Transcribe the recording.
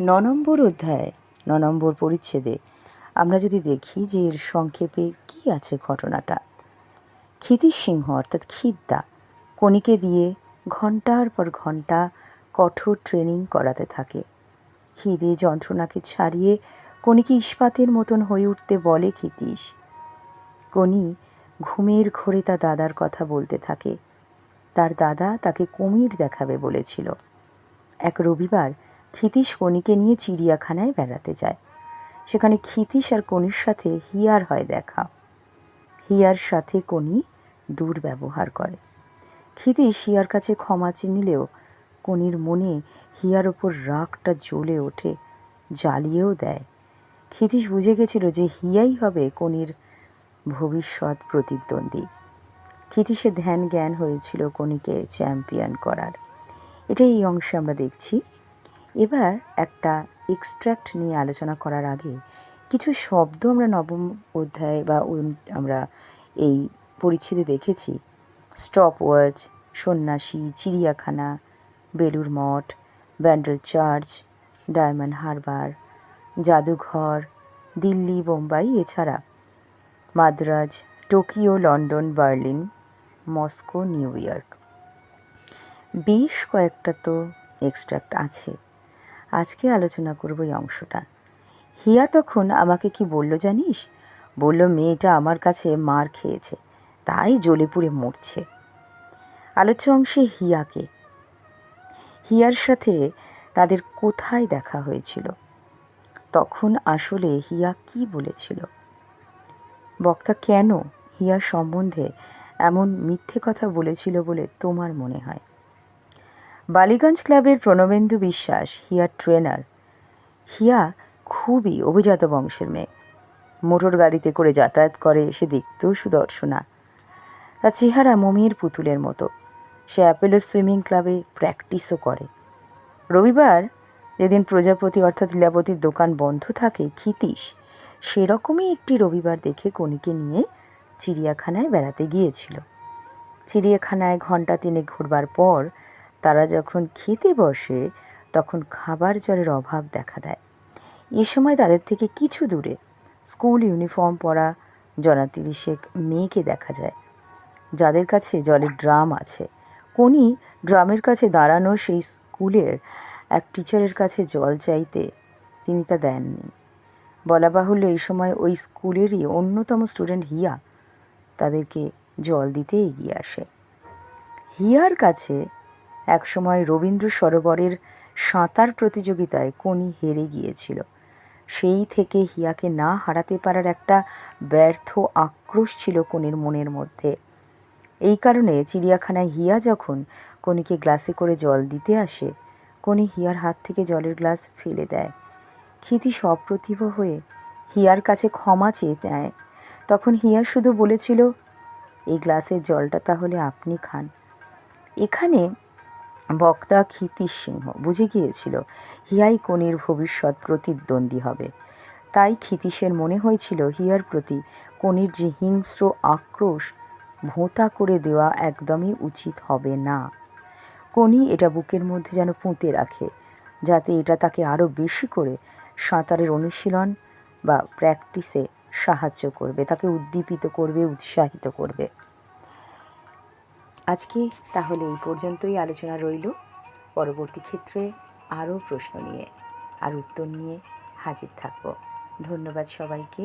ন নম্বর অধ্যায়, ন নম্বর পরিচ্ছেদে আমরা যদি দেখি যে এর সংক্ষেপে কী আছে ঘটনাটা। ক্ষিতিশ সিংহ অর্থাৎ খিদ্দা কণিকে দিয়ে ঘণ্টার পর ঘণ্টা কঠোর ট্রেনিং করাতে থাকে। খিদে যন্ত্রণাকে ছাড়িয়ে কণিকে ইস্পাতের মতন হয়ে উঠতে বলে ক্ষিতীশ। কণি ঘুমের ঘোরে তার দাদার কথা বলতে থাকে। তার দাদা তাকে কুমির দেখাবে বলেছিল। এক রবিবার ক্ষিতীশ কণিকে নিয়ে চিড়িয়াখানায় বেড়াতে যায়। সেখানে ক্ষিতীশ আর কণির সাথে হিয়ার হয় দেখা। হিয়ার সাথে কণি দুর্ব্যবহার করে। ক্ষিতীশ হিয়ার কাছে ক্ষমা চিনিলেও নিলেও কণির মনে হিয়ার ওপর রাগটা জ্বলে ওঠে, জ্বালিয়েও দেয়। ক্ষিতীশ বুঝে গেছিল যে হিয়াই হবে কণির ভবিষ্যৎ প্রতিদ্বন্দ্বী। ক্ষিতীশের ধ্যান জ্ঞান হয়েছিল কণিকে চ্যাম্পিয়ন করার। এটা এই অংশে আমরা দেখছি। এবার একটা এক্সট্র্যাক্ট নিয়ে আলোচনা করার আগে কিছু শব্দ আমরা নবম অধ্যায় বা আমরা এই পরিচ্ছেদে দেখেছি। স্টপ ওয়াচ, সন্ন্যাসী, চিড়িয়াখানা বেলুর মঠ, ব্যান্ডেল চার্চ, ডায়মন্ড হারবার, জাদুঘর, দিল্লি, বোম্বাই এছাড়া। Madras, Tokyo, London, Berlin, Moscow, New York. বেশ কয়েকটা তো এক্সট্রাক্ট আছে। আজকে আলোচনা করব এই অংশটা। হিয়া তখন আমাকে কি বলল জানিস? বলল, মেয়েটা আমার কাছে মার খেয়েছে, তাই জ্বলে পুড়ে মরছে। আলোচ্য অংশে হিয়াকে। হিয়ার সাথে তাদের কোথায় দেখা হয়েছিল? তখন আসলে হিয়া কি বলেছিল? বক্তা, কেন? হিয়া সম্বন্ধে এমন মিথ্যে কথা বলেছিল বলে তোমার মনে হয়? বালিগঞ্জ ক্লাবের প্রণবেন্দু বিশ্বাস হিয়ার ট্রেনার। হিয়া খুবই অভিজাত বংশের মেয়ে। মোটর গাড়িতে করে যাতায়াত করে, সে দেখতেও সুদর্শনা। তার চেহারা মমির পুতুলের মতো। সে অ্যাপেলো সুইমিং ক্লাবে প্র্যাকটিসও করে। রবিবার যেদিন প্রজাপতি অর্থাৎ লীলাবতীর দোকান বন্ধ থাকে, ক্ষিতীশ সেরকমই একটি রবিবার দেখে কণিকে নিয়ে চিড়িয়াখানায় বেড়াতে গিয়েছিল। চিড়িয়াখানায় ঘণ্টা তিনে ঘুরবার পর তারা যখন খেতে বসে, তখন খাবার জলের অভাব দেখা দেয়। এ সময় তাদের থেকে কিছু দূরে স্কুল ইউনিফর্ম পরা জনা তিরিশেক মেয়েকে দেখা যায়, যাদের কাছে জলের ড্রাম আছে। কোনি ড্রামের কাছে দাঁড়ানো সেই স্কুলের এক টিচারের কাছে জল চাইতে তিনি তা দেননি। বলা বাহুল্য এই সময় ওই স্কুলেরই অন্যতম স্টুডেন্ট হিয়া তাদেরকে জল দিতে এগিয়ে আসে। হিয়ার কাছে একসময় রবীন্দ্র সরোবরের সাঁতার প্রতিযোগিতায় কোনি হেরে গিয়েছিল। সেই থেকে হিয়াকে না হারাতে পারার একটা ব্যর্থ আক্রোশ ছিল কোনির মনের মধ্যে। এই কারণে চিড়িয়াখানায় হিয়া যখন কনিকে গ্লাসে করে জল দিতে আসে কনি হিয়ার হাত থেকে জলের গ্লাস ফেলে দেয়। ক্ষিতি সপ্রতিভ হয়ে হিয়ার কাছে ক্ষমা চেয়ে নেয়। তখন হিয়া শুধু বলেছিল, এই গ্লাসের জলটা তাহলে আপনি খান। এখানে বক্তা ক্ষিতীশ সিংহ, বুঝে গিয়েছিল হিয়াই কনির ভবিষ্যৎ প্রতিদ্বন্দ্বী হবে। তাই ক্ষিতীশের মনে হয়েছিল হিয়ার প্রতি কনির যে হিংস্র আক্রোশ, ভোঁতা করে দেওয়া একদমই উচিত হবে না। কনি এটা বুকের মধ্যে যেন পুঁতে রাখে, যাতে এটা তাকে আরও বেশি করে সাঁতারের অনুশীলন বা প্র্যাকটিসে সাহায্য করবে, তাকে উদ্দীপিত করবে, উৎসাহিত করবে। আজকে তাহলে এই পর্যন্তই আলোচনা রইল। পরবর্তী ক্ষেত্রে আরও প্রশ্ন নিয়ে আর উত্তর নিয়ে হাজির থাকব। ধন্যবাদ সবাইকে।